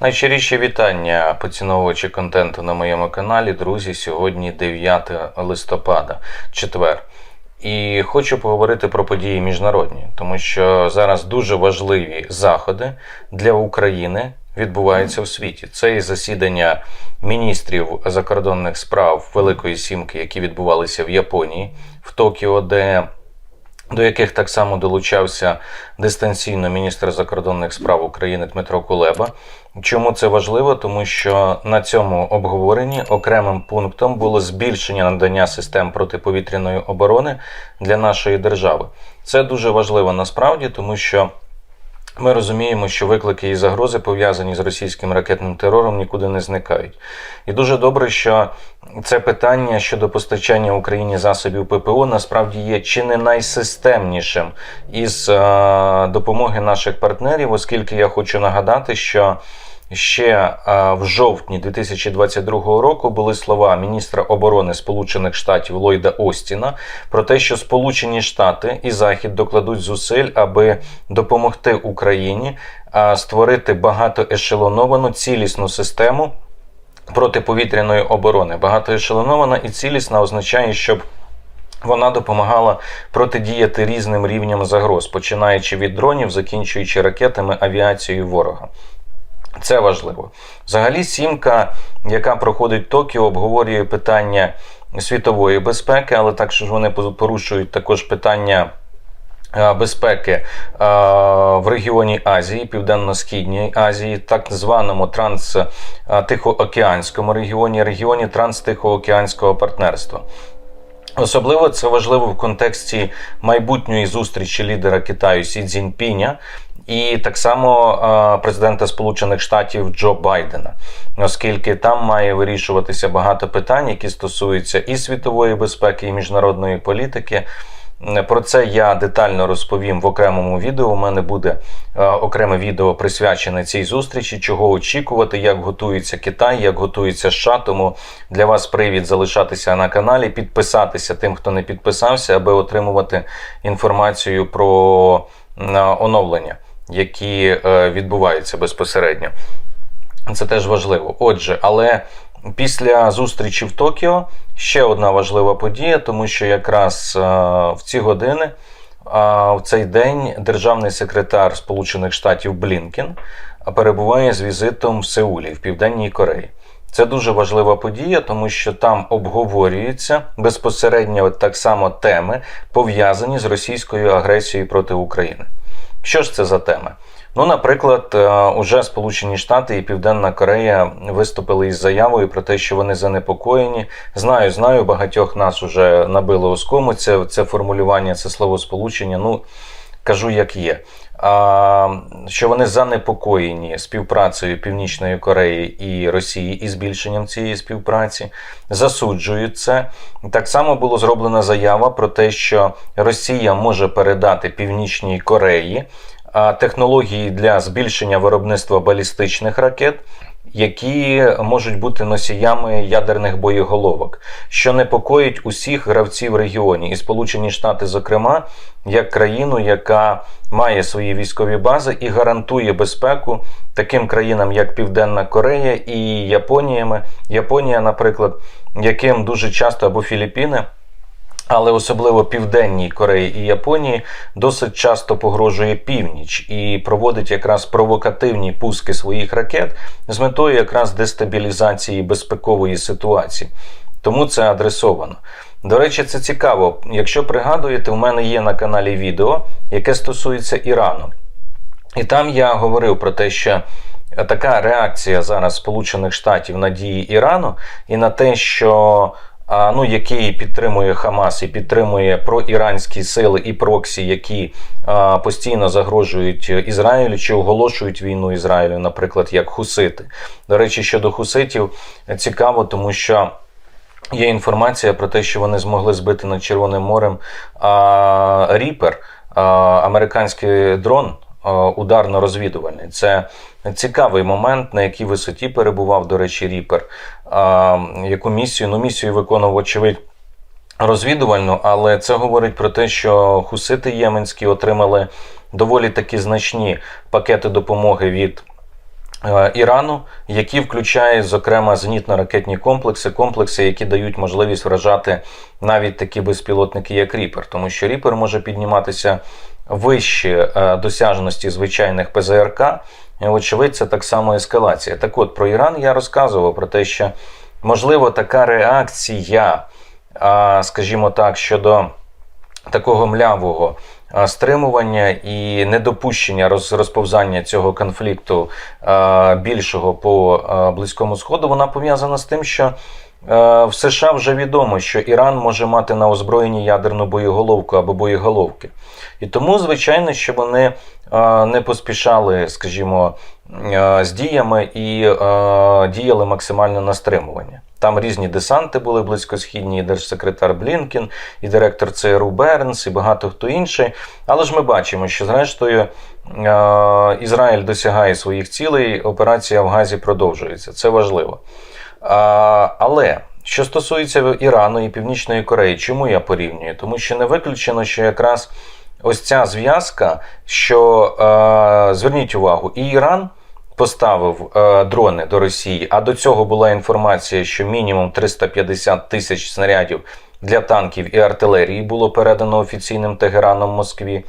Найщиріші вітання поціновувачі контенту на моєму каналі. Друзі, сьогодні 9 листопада, четвер. І хочу поговорити про події міжнародні, тому що зараз дуже важливі заходи для України відбуваються в світі. Це і засідання міністрів закордонних справ Великої Сімки, які відбувалися в Японії, в Токіо, де до яких так само долучався дистанційно міністр закордонних справ України Дмитро Кулеба. Чому це важливо? Тому що на цьому обговоренні окремим пунктом було збільшення надання систем протиповітряної оборони для нашої держави. Це дуже важливо насправді, тому що. Ми розуміємо, що виклики і загрози пов'язані з російським ракетним терором нікуди не зникають. І дуже добре, що це питання щодо постачання Україні засобів ППО насправді є чи не найсистемнішим із е, допомоги наших партнерів, оскільки я хочу нагадати, що. Ще е, в жовтні 2022 року були слова міністра оборони Сполучених Штатів Ллойда Остіна про те, що Сполучені Штати і Захід докладуть зусиль, аби допомогти Україні е, створити багатоешелоновану цілісну систему протиповітряної оборони. Багатоешелонована і цілісна означає, щоб вона допомагала протидіяти різним рівням загроз, починаючи від дронів, закінчуючи ракетами, авіацією ворога. Це важливо. Взагалі, сімка, яка проходить Токіо, обговорює питання світової безпеки, але також вони порушують також питання. Безпеки в регіоні Азії, Південно-Східній Азії, так званому транс-тихоокеанському регіоні, регіоні транс-тихоокеанського партнерства. Особливо це важливо в контексті майбутньої зустрічі лідера Китаю Сі Цзіньпіня і так само президента Сполучених Штатів Джо Байдена, оскільки там має вирішуватися багато питань, які стосуються і світової безпеки, і міжнародної політики. Про це я детально розповім в окремому відео. У мене буде окреме відео присвячене цій зустрічі, чого очікувати, як готується Китай, як готується США. Тому для вас привід залишатися на каналі, підписатися тим, хто не підписався, аби отримувати інформацію про оновлення які е, відбуваються безпосередньо. Це теж важливо. Отже, але після зустрічі в Токіо ще одна важлива подія, тому що якраз е, в ці години, в цей день, державний секретар Сполучених Штатів Блінкен перебуває з візитом в Сеулі в Південній Кореї. Це дуже важлива подія, тому що там обговорюються безпосередньо так само теми, пов'язані з російською агресією проти України. Що ж це за теми? Ну, наприклад, е, уже Сполучені Штати і Південна Корея виступили із заявою про те, що вони занепокоєні. Знаю, знаю, багатьох нас уже набило оскому це, це формулювання, це слово сполучення. Ну, кажу, як є. А, Що вони занепокоєні співпрацею Північної Кореї і Росії і збільшенням цієї співпраці, засуджують це. Так само було зроблена заява про те, що Росія може передати Північній Кореї технології для збільшення виробництва балістичних ракет які можуть бути носіями ядерних боєголовок, що непокоїть усіх гравців в регіоні, і Сполучені Штати, зокрема, як країну, яка має свої військові бази і гарантує безпеку таким країнам, як Південна Корея і Японіями. Японія, наприклад, яким дуже часто або Філіппіни але особливо Південній Кореї і Японії досить часто погрожує північ і проводить якраз провокативні пуски своїх ракет з метою якраз дестабілізації безпекової ситуації. Тому це адресовано. До речі, це цікаво. Якщо пригадуєте, у мене є на каналі відео, яке стосується Ірану. І там я говорив про те, що така реакція зараз Сполучених Штатів на дії Ірану і на те, що ну, який підтримує Хамас і підтримує проіранські сили і проксі, які а, постійно загрожують Ізраїлю чи оголошують війну Ізраїлю, наприклад, як Хусити. До речі, щодо Хуситів цікаво, тому що. Є інформація про те, що вони змогли збити над Червоним морем а, Ріпер, а, американський дрон ударно-розвідувальний. Це цікавий момент, на якій висоті перебував, до речі, Ріпер. Яку місію? Ну, місію виконував, очевидь, розвідувальну, але це говорить про те, що хусити єменські отримали доволі такі значні пакети допомоги від е, Ірану, які включають, зокрема, зенітно-ракетні комплекси, комплекси, які дають можливість вражати навіть такі безпілотники, як Ріпер, тому що Ріпер може підніматися вище е, досяжності звичайних ПЗРК. І, Очевидь, це так само ескалація. Так от про Іран я розказував про те, що можливо така реакція, скажімо так, щодо такого млявого стримування і недопущення роз- розповзання цього конфлікту більшого по Близькому Сходу, вона пов'язана з тим, що е, в США вже відомо, що Іран може мати на озброєнні ядерну боєголовку або боєголовки. І тому, звичайно, що вони е, не поспішали, скажімо, е, з діями і е, діяли максимально на стримування. Там різні десанти були близькосхідні, і держсекретар Блінкін, і директор ЦРУ Бернс, і багато хто інший. Але ж ми бачимо, що зрештою е, Ізраїль досягає своїх цілей, операція в Газі продовжується. Це важливо. А, але що стосується Ірану і Північної Кореї, чому я порівнюю? Тому що не виключено, що якраз ось ця зв'язка, що е, зверніть увагу, і Іран поставив е, дрони до Росії, а до цього була інформація, що мінімум 350 тисяч снарядів для танків і артилерії було передано офіційним Тегераном Москві.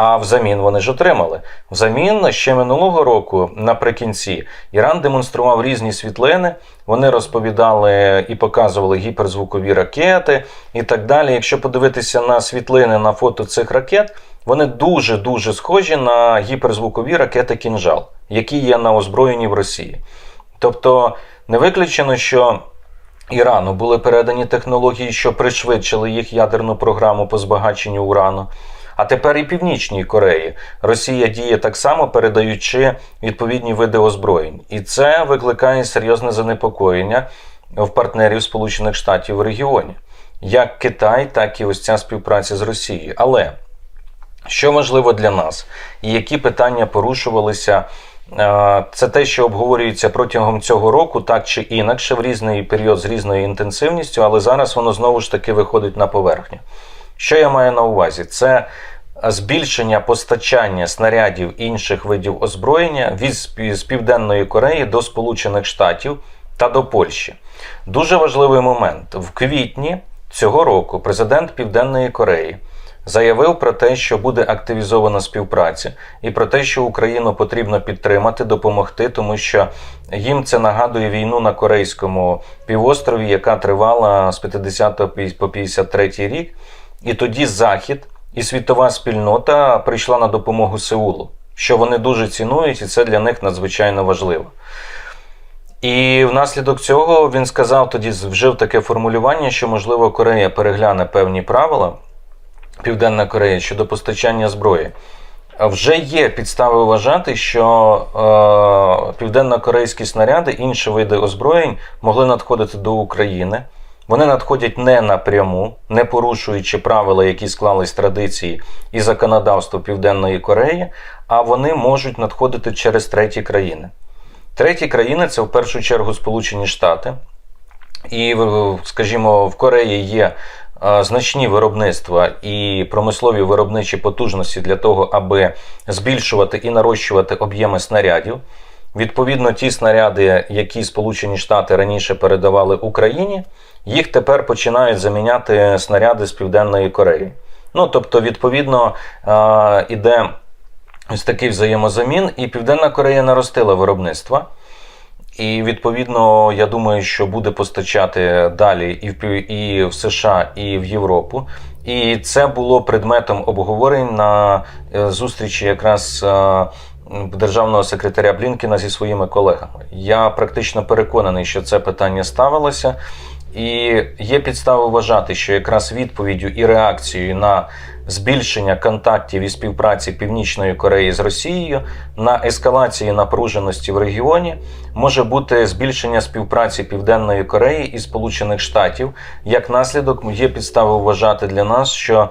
А взамін вони ж отримали. Взамін ще минулого року, наприкінці, Іран демонстрував різні світлини. Вони розповідали і показували гіперзвукові ракети і так далі. Якщо подивитися на світлини на фото цих ракет, вони дуже дуже схожі на гіперзвукові ракети кінжал, які є на озброєнні в Росії. Тобто не виключено, що Ірану були передані технології, що пришвидшили їх ядерну програму по збагаченню урану. А тепер і Північній Кореї Росія діє так само, передаючи відповідні види озброєнь, і це викликає серйозне занепокоєння в партнерів Сполучених Штатів в регіоні, як Китай, так і ось ця співпраця з Росією. Але що важливо для нас, і які питання порушувалися. Е, Це те, що обговорюється протягом цього року, так чи інакше, в різний період з різною інтенсивністю, але зараз воно знову ж таки виходить на поверхню. Що я маю на увазі? Це збільшення постачання снарядів інших видів озброєння від з Південної Кореї до Сполучених Штатів та до Польщі. Дуже важливий момент. В квітні цього року президент Південної Кореї заявив про те, що буде активізована співпраця, і про те, що Україну потрібно підтримати, допомогти, тому що їм це нагадує війну на Корейському півострові, яка тривала з 50 по 53 рік. І тоді Захід і світова спільнота прийшла на допомогу Сеулу, що вони дуже цінують, і це для них надзвичайно важливо. І внаслідок цього він сказав тоді, вжив таке формулювання, що можливо Корея перегляне певні правила, Південна Корея щодо постачання зброї. Вже є підстави вважати, що е, південно-корейські снаряди, інші види озброєнь могли надходити до України. Вони надходять не напряму, не порушуючи правила, які склались традиції і законодавство Південної Кореї, а вони можуть надходити через треті країни. Треті країни це в першу чергу Сполучені Штати. І, скажімо, в Кореї є е, значні виробництва і промислові виробничі потужності для того, аби збільшувати і нарощувати об'єми снарядів. Відповідно, ті снаряди, які Сполучені Штати раніше передавали Україні, їх тепер починають заміняти снаряди з Південної Кореї. Ну, тобто, відповідно, іде ось такий взаємозамін, і Південна Корея наростила виробництва. І відповідно, я думаю, що буде постачати далі і в і в США, і в Європу. І це було предметом обговорень на е, зустрічі якраз державного секретаря Блінкіна зі своїми колегами. Я практично переконаний, що це питання ставилося. І є підстави вважати, що якраз відповіддю і реакцією на збільшення контактів і співпраці Північної Кореї з Росією, на ескалації напруженості в регіоні може бути збільшення співпраці Південної Кореї і Сполучених Штатів. Як наслідок, є підстави вважати для нас, що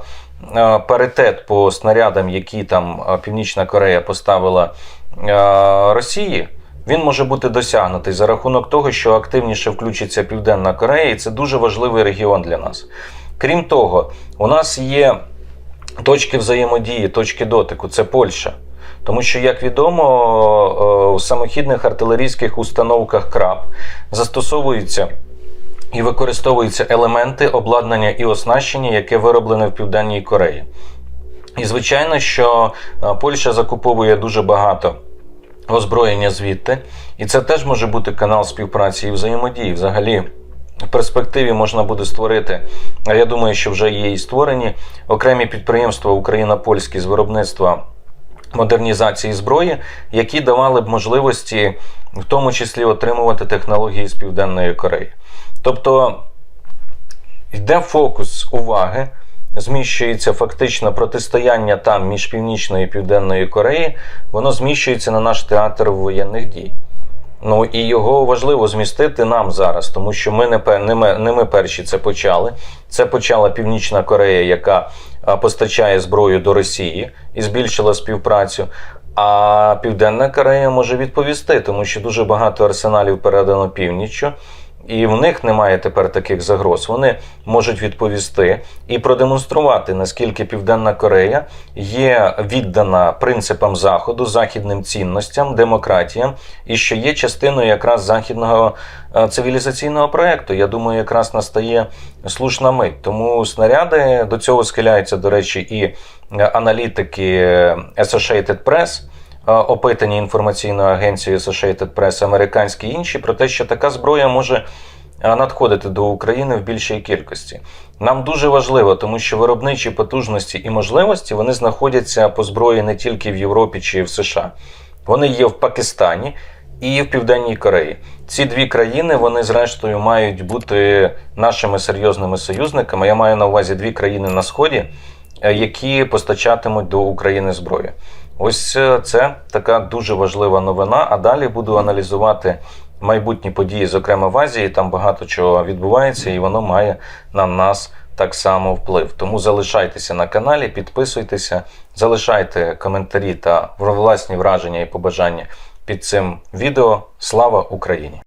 е, паритет по снарядам, які там е, Північна Корея поставила е, Росії. Він може бути досягнутий за рахунок того, що активніше включиться Південна Корея, і це дуже важливий регіон для нас. Крім того, у нас є точки взаємодії, точки дотику це Польща. Тому що, як відомо, е, в самохідних артилерійських установках КРАП застосовуються і використовуються елементи обладнання і оснащення, яке вироблене в Південній Кореї. І звичайно, що е, Польща закуповує дуже багато озброєння звідти, і це теж може бути канал співпраці і взаємодії. Взагалі, в перспективі можна буде створити, а я думаю, що вже є і створені окремі підприємства Україна-Польські з виробництва модернізації зброї, які давали б можливості, в тому числі, отримувати технології з Південної Кореї. Тобто йде фокус уваги, зміщується фактично протистояння там між Північною і Південною Кореї, воно зміщується на наш театр воєнних дій. Ну і його важливо змістити нам зараз, тому що ми не, не, ми, не ми перші це почали. Це почала Північна Корея, яка постачає зброю до Росії і збільшила співпрацю. А Південна Корея може відповісти, тому що дуже багато арсеналів передано північчю, і в них немає тепер таких загроз. Вони можуть відповісти і продемонструвати, наскільки Південна Корея є віддана принципам Заходу, західним цінностям, демократіям, і що є частиною якраз західного е, цивілізаційного проєкту. Я думаю, якраз настає слушна мить. Тому снаряди до цього схиляються, до речі, і е, аналітики е, Associated Press. Опитані інформаційною агенцією Associated Press, американські і інші, про те, що така зброя може надходити до України в більшій кількості. Нам дуже важливо, тому що виробничі потужності і можливості вони знаходяться по зброї не тільки в Європі чи в США. Вони є в Пакистані і в Південній Кореї. Ці дві країни, вони зрештою мають бути нашими серйозними союзниками. Я маю на увазі дві країни на сході, е, які постачатимуть до України зброю. Ось е, це така дуже важлива новина. А далі буду аналізувати майбутні події, зокрема в Азії. Там багато чого відбувається, і воно має на нас так само вплив. Тому залишайтеся на каналі, підписуйтеся, залишайте коментарі та власні враження і побажання під цим відео. Слава Україні!